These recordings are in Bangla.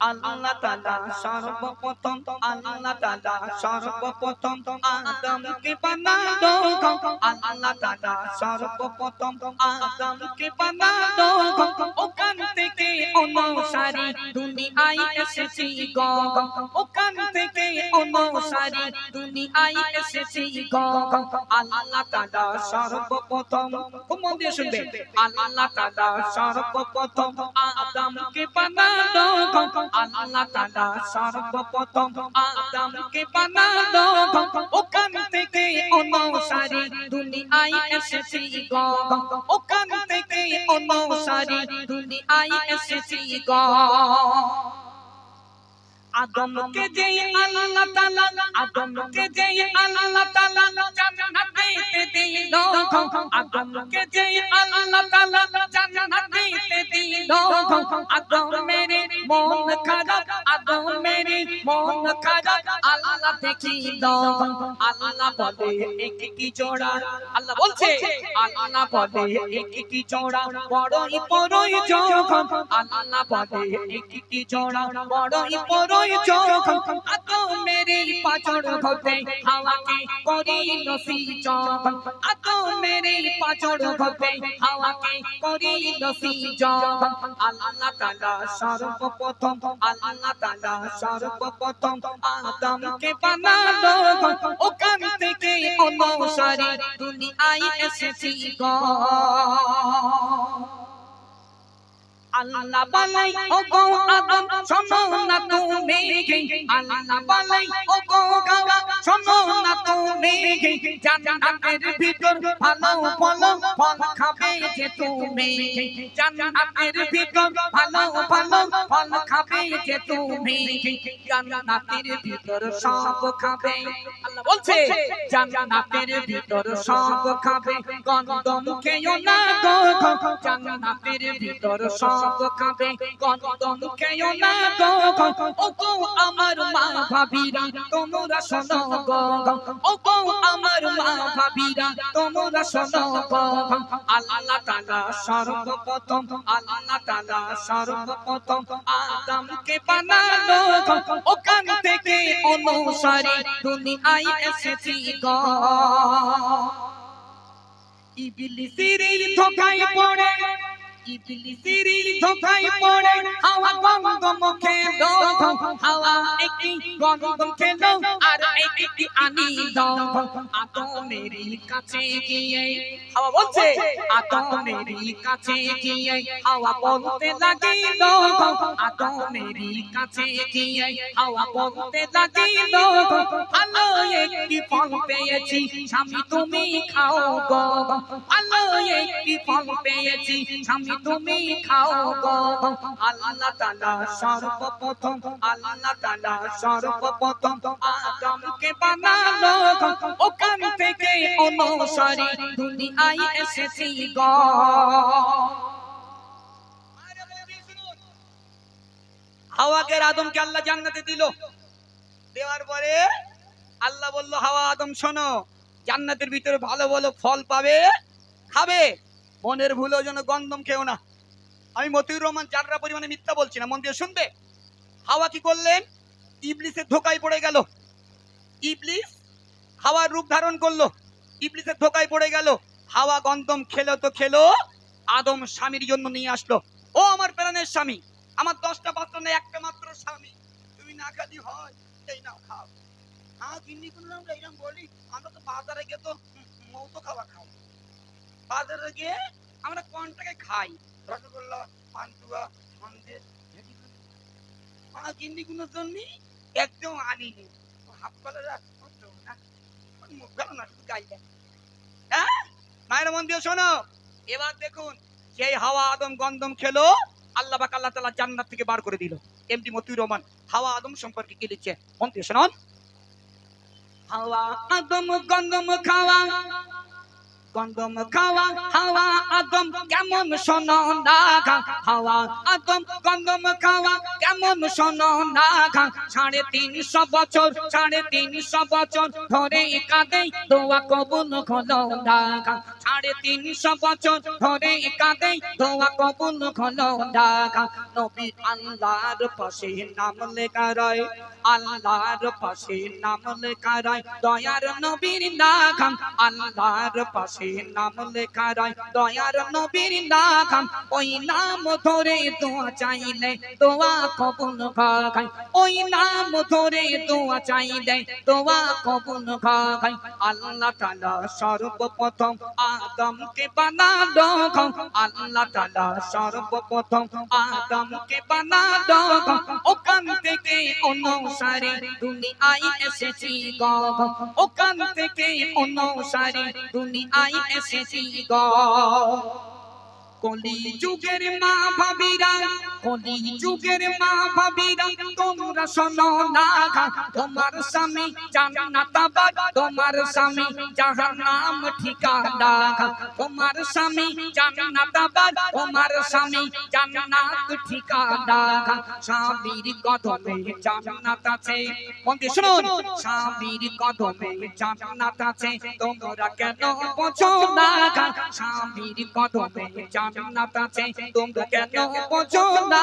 আল্লাহ তাআলা সর্বপ্রথম আল্লাহ তাআলা সর্বপ্রথম আদমকে বানালো আল্লাহ তাআলা সর্বপ্রথম আদমকে বানালো ওখান আল্লাহ তাআলা সর্বপ্রথম আদমকে বানালো। ওখান থেকে অনুসারী দুনিয়ায় এসেছি গো। ওখান থেকে অনুসারী দুনিয়ায় এসেছি গো। আদমকে যে আল্লাহ তাআলা, আদমকে যে আল্লাহ তাআলা জান্নাতে দিল। আদমকে যে আল্লাহ তাআলা জান্নাতে দিল। আদমের মন খারাপ আদমের মন খারাপ আল্লাহ দেখিল আল্লাহ বলে একটি জোড়া। আল্লাহ বলছে, আল্লাহ বলে একটি জোড়া। বড়ই বড়ই যখন, আল্লাহ বলে একটি জোড়া। বড়ই বড়ই যখন আদমের পাচর হতে হাওয়াকে করি নসি যখন। আদমের পাচর হতে হাওয়াকে করি নসি যখন। আল্লাহ তাআলা সর্বপ্রথম আল্লাহ তাআলা সর্বপ্রথম আদমকে বানালো। ওখান থেকে অনুসারী দুনিয়ায় এসেছি গো। আল্লাহ বালাই ও গো আদম শোনো না তুমি। আল্লাহ বালাই ও গো গাওয়া শোনো না তুমি, জান্নাতের ভিতর ভালো সব খাবে। আল্লাহ জান্নাতের ভিতর সব খাবে। গন্ধম খেও না গো জান্নাতের ভিতর সব খাবে। গন্ধম খেও না গো ও আমার মা ভাবিরা, তোমরা শোনো গো আমার মা ভাবিরা, তোমরা শোনো আল্লাহ তাআলা সর্বপ্রথম, আল্লাহ তাআলা সর্বপ্রথম আদমকে ওখান থেকে অনুসারী দুনিয়ায় এসেছি গো। ইবলিসের ধোকায় পড়ে ইবলিসের ধোকায় পড়ে হাওয়া গঙ্গম খেলো হাওয়া একটি গঙ্গম খেলো আর একটি আনি আদমের কাছে গিয়ে হাওয়া বলছে আদমের কাছে গিয়ে হাওয়া বলতে লাগিল। আদমের কাছে গিয়ে হাওয়া বলতে লাগিল। ভালো একটি ফল পেয়েছি স্বামী তুমি খাও গো। ভালো একটি ফল পেয়েছি স্বামী তুমি খাও গো। আল্লাহ সর্বপ্রথম আল্লাহ সর্বপ্রথম আদমকে বানালো। ওখান থেকে অনুসারী দুনিয়ায় এসেছি গো। হাওয়াকে আদমকে আল্লাহ জান্নাতে দিল। দেওয়ার পরে আল্লাহ বলল, হাওয়া আদম শোনো, জান্নাতের ভিতরে ভালো ভালো ফল পাবে, খাবে। মনের ভুলেও যেন গন্ধম খেও না। আমি মতিউর রহমান চাররা পরিমাণে মিথ্যা বলছি না, মন দিয়ে শুনবে? হাওয়া কি করলেন? ইবলিসের ধোকায় পড়ে গেল। ইবলিস হাওয়ার রূপ ধারণ করল। ইবলিসের ধোকায় পড়ে গেল। হাওয়া গন্ধম খেলো তো খেলো, আদম স্বামীর জন্য নিয়ে আসলো। ও আমার প্রাণের স্বামী, আমার দশটা পাত্র নেই, একটা মাত্র স্বামী। তুমি না খালি হয়, এই নাও খাও। হ্যাঁ কিন্নি কোনো এরকম বলি, আমরা তো বাজারে গিয়ে তো মৌত খাওয়া খাও বাজারে গিয়ে আমরা কোন খাই। রসগোল্লা, পান্তুয়া, সন্দেশ মা কিন্নি কোনো জন্য একদম আনিনি। হ্যাঁ? মায়ের মন শোনো। এবার দেখুন, সেই হাওয়া, আদম, গন্ধম খেলো, আল্লাহ পাক আল্লাহ তাআলা জান্নাত থেকে বার করে দিল। এমডি মতিউর রহমান, হাওয়া, আদম সম্পর্কে কি লিখছে? মন দিয়ে শুনুন। হাওয়া, আদম, গন্ধম, খাওয়া। কন্দম খাওয়া, হাওয়া, আগম, কেমন শোনো না হাওয়া আদম কন্দম খাওয়া, কেমন শোনো না সাড়ে তিনশো বছর, সাড়ে তিনশো বছর ধরে কাঁদে দোয়া কবুল হলো না সাড়ে তিনশো বছর ধরে কাঁদে দোয়া কবুল হলো গা নবী আল্লাহর পাশে নাম লেখা রয়, আল্লাহর পাশে নাম লেখা রয়, দয়ার নবীর নাম আল্লাহর পাশে নাম লেখা রয়, দয়ার নবীর নাম ওই নাম ধরে দোয়া চাইলে দোয়া কবুল খায় ওই নাম ধরে দোয়া চাইলে দোয়া কবুল খায় আল্লাহ তাআলা সর্বপ্রথম আদমকে বানালো আল্লাহ তাআলা সর্বপ্রথম আদমকে বানালো ওখান থেকে অনুসারে দুনিয়ায় এসেছি গো। ওখান থেকে অনুসারে দুনিয়ায় এসেছি গো। কলি যুগের মা ভাবিরা কলি যুগের মা ভাবিরা তোমরা শোনো না তোমার স্বামী জান্নাতাবাদ তোমার স্বামী জাহান্নাম ঠিকানা তোমার স্বামী জান্নাতাবাদ তোমার স্বামী জান্নাত ঠিকানা স্বামীর কদমে জান্নাত আছে মন্দির শুনুন। স্বামীর কদমে জান্নাত আছে, তোমরা কেন বোঝো না স্বামীর কদমে জান্নাত আছে, তোমরা কেন বোঝো না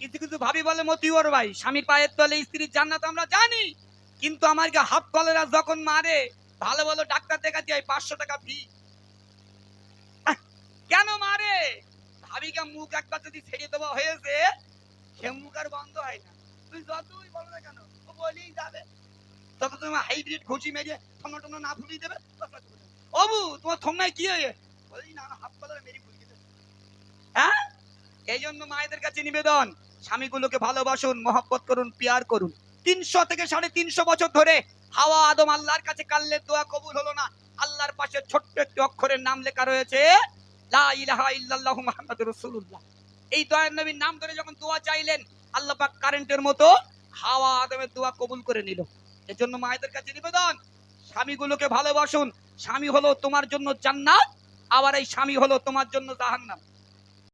কিছু কিছু ভাবি বলে মতিওর ভাই, স্বামীর পায়ের তলে স্ত্রীর জান্নাত আমরা জানি। কিন্তু আমাকে হাত কলেরা যখন মারে, ভালো ভালো ডাক্তার দেখাতে হয়, পাঁচশো টাকা ফি কেন মারে? ভাবিকা মুখ একবার যদি ছেড়ে দেওয়া হয়েছে, সে মুখ আর বন্ধ হয় না। তুই যতই বলো না কেন, ও বলেই যাবে। তবে তুমি হাইব্রিড ঘুষি মেরে ঠোনা টোনা না ফুলিয়ে দেবে অবু, তোমার থমনায় কি হয়ে বলি না হাত কলারে মেরি ফুলিয়ে দেবে। হ্যাঁ? এই জন্য মায়েদের কাছে নিবেদন স্বামীগুলোকে ভালোবাসুন, মহব্বত করুন, পিয়ার করুন। তিনশো থেকে সাড়ে তিনশো বছর ধরে হাওয়া আদম আল্লাহর কাছে কাল্লে দোয়া কবুল হলো না। আল্লাহর পাশে ছোট্ট একটি অক্ষরের নাম লেখা রয়েছে এই দয়ার নবীর নাম ধরে যখন দোয়া চাইলেন, আল্লাহ পাক কারেন্টের মতো হাওয়া আদমের দোয়া কবুল করে নিল। এজন্য মায়েদের কাছে নিবেদন, স্বামীগুলোকে ভালোবাসুন, স্বামী হলো তোমার জন্য জান্নাত, আবার এই স্বামী হলো তোমার জন্য জাহান্নাম।